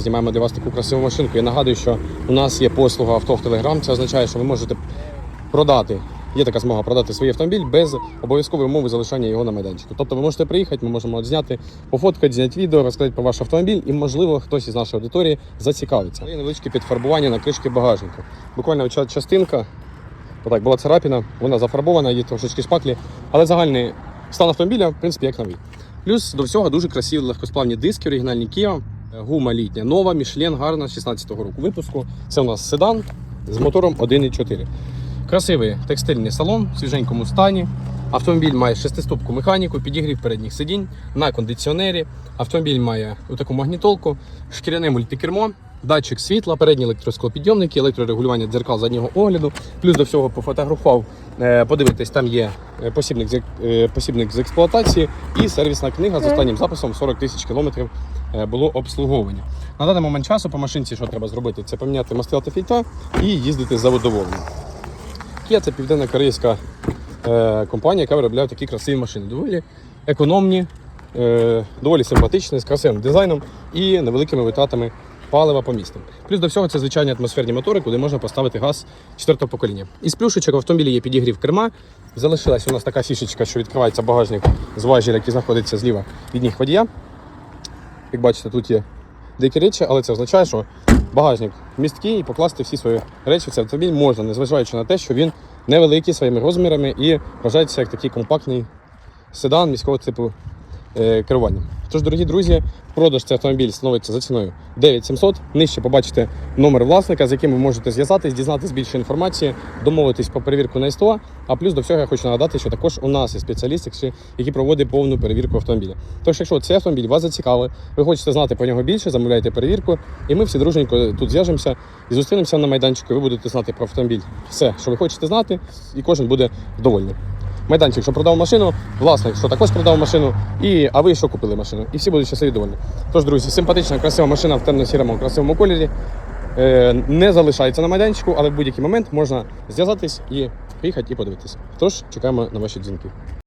Знімаємо для вас таку красиву машинку. Я нагадую, що у нас є послуга авто в Телеграм. Це означає, що ви можете продати. Є така змога продати свій автомобіль без обов'язкової умови залишання його на майданчику. Тобто ви можете приїхати, ми можемо зняти, пофоткати, зняти відео, розказати про ваш автомобіль, і, можливо, хтось із нашої аудиторії зацікавиться. Є невеличке підфарбування на кришки багажника. Буквально частинка, отак була царапіна, вона зафарбована, є трошечки шпаклі, але загальний стан автомобіля, в принципі, як новий. Плюс до всього дуже красиві легкосплавні диски, оригінальні Kia, гума літня, нова, Мішлен, гарна 16-го року випуску. Це у нас седан з мотором 1.4. Красивий текстильний салон в свіженькому стані. Автомобіль має шестиступку механіку, підігрів передніх сидінь на кондиціонері. Автомобіль має таку магнітолку, шкіряне мультикермо, датчик світла, передні електросклопідйомники, електрорегулювання дзеркал заднього огляду. Плюс до всього пофотографував, е, подивитись, там є е, посібник з, е, посібник з експлуатації і сервісна книга з останнім записом 40 тисяч кілометрів було обслуговування. На даний момент часу по машинці, що треба зробити, це поміняти мастила та фільтра і їздити заводоволено. Kia це південно-корейська е, компанія, яка виробляє такі красиві машини. Доволі економні, доволі симпатичні, з красивим дизайном і невеликими витратами палива по містам. Плюс до всього це звичайні атмосферні мотори, куди можна поставити газ четвертого покоління. Із плюшечок в автомобілі є підігрів керма. Залишилась у нас така фішечка, що відкривається багажник з важеля, який знаходиться зліва від ніг водія. Як бачите, тут є деякі речі, але це означає, що багажник місткий і покласти всі свої речі в цей автомобіль можна, незважаючи на те, що він невеликий своїми розмірами і вважається як такий компактний седан міського типу е, керування. Тож, дорогі друзі, продаж цей автомобіль становиться за ціною 9700. Нижче побачите номер власника, з яким ви можете зв'язатись, дізнатись більше інформації, домовитись по перевірку на СТО. А плюс до всього я хочу нагадати, що також у нас є спеціаліст, який- проводить повну перевірку автомобіля. Тож, якщо цей автомобіль вас зацікавив, ви хочете знати про нього більше, замовляйте перевірку, і ми всі дружненько тут зв'яжемося і зустрінемося на майданчику. Ви будете знати про автомобіль все, що ви хочете знати, і кожен буде довольний. Майданчик, що продав машину, власник, що також продав машину, і а ви що купили машину. І всі будуть щасливі довольні. Тож, друзі, симпатична, красива машина в темно-сірому красивому кольорі. Е, не залишається на майданчику, але в будь-який момент можна зв'язатись і приїхати і подивитися. Тож чекаємо на ваші дзвінки.